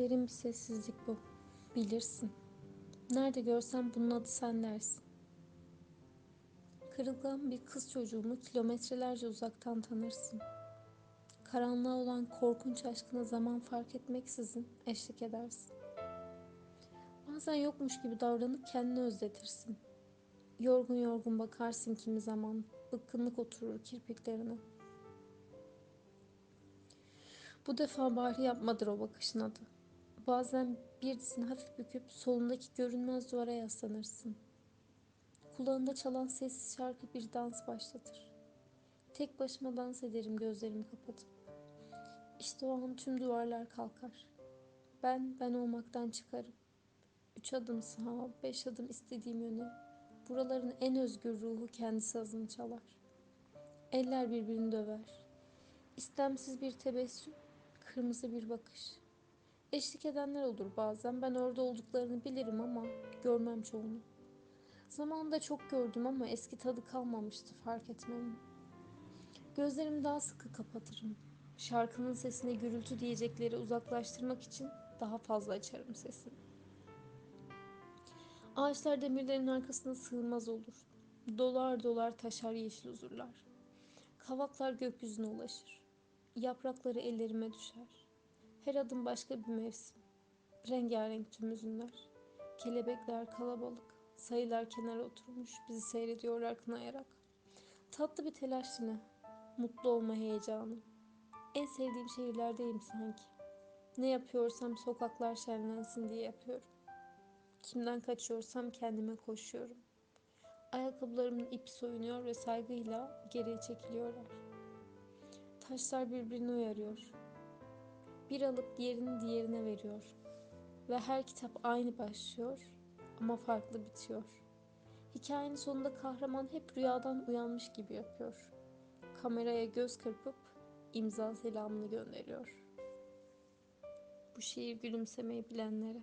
Derin bir sessizlik bu. Bilirsin. Nerede görsem bunun adı sen dersin. Kırılgan bir kız çocuğumu kilometrelerce uzaktan tanırsın. Karanlığa olan korkunç aşkına zaman fark etmeksizin eşlik edersin. Bazen yokmuş gibi davranıp kendini özletirsin. Yorgun yorgun bakarsın kimi zaman. Bıkkınlık oturur kirpiklerine. Bu defa Bahri yapmadır o bakışın adı. Bazen bir dizini hafif büküp solundaki görünmez duvara yaslanırsın. Kulağında çalan sessiz şarkı bir dans başlatır. Tek başıma dans ederim gözlerimi kapatıp. İşte o an tüm duvarlar kalkar. Ben ben olmaktan çıkarım. Üç adım sağa, beş adım istediğim yöne. Buraların en özgür ruhu kendi sazını çalar. Eller birbirini döver. İstemsiz bir tebessüm, kırmızı bir bakış. Eşlik edenler olur bazen. Ben orada olduklarını bilirim ama görmem çoğunu. Zamanında çok gördüm ama eski tadı kalmamıştı fark etmemin. Gözlerimi daha sıkı kapatırım. Şarkının sesine gürültü diyecekleri uzaklaştırmak için daha fazla açarım sesini. Ağaçlar demirlerin arkasına sığmaz olur. Dolar dolar taşar yeşil huzurlar. Kavaklar gökyüzüne ulaşır. Yaprakları ellerime düşer. Her adım başka bir mevsim. Rengarenk tüm üzümler. Kelebekler kalabalık. Sayılar kenara oturmuş bizi seyrediyorlar kınayarak. Tatlı bir telaş yine. Mutlu olma heyecanı. En sevdiğim şehirlerdeyim sanki. Ne yapıyorsam sokaklar şenlensin diye yapıyorum. Kimden kaçıyorsam kendime koşuyorum. Ayakkabılarımın ipi soyunuyor ve saygıyla geriye çekiliyorlar. Taşlar birbirini uyarıyor. Bir alıp diğerini diğerine veriyor. Ve her kitap aynı başlıyor ama farklı bitiyor. Hikayenin sonunda kahraman hep rüyadan uyanmış gibi yapıyor. Kameraya göz kırpıp imza selamını gönderiyor. Bu şiir gülümsemeyi bilenlere.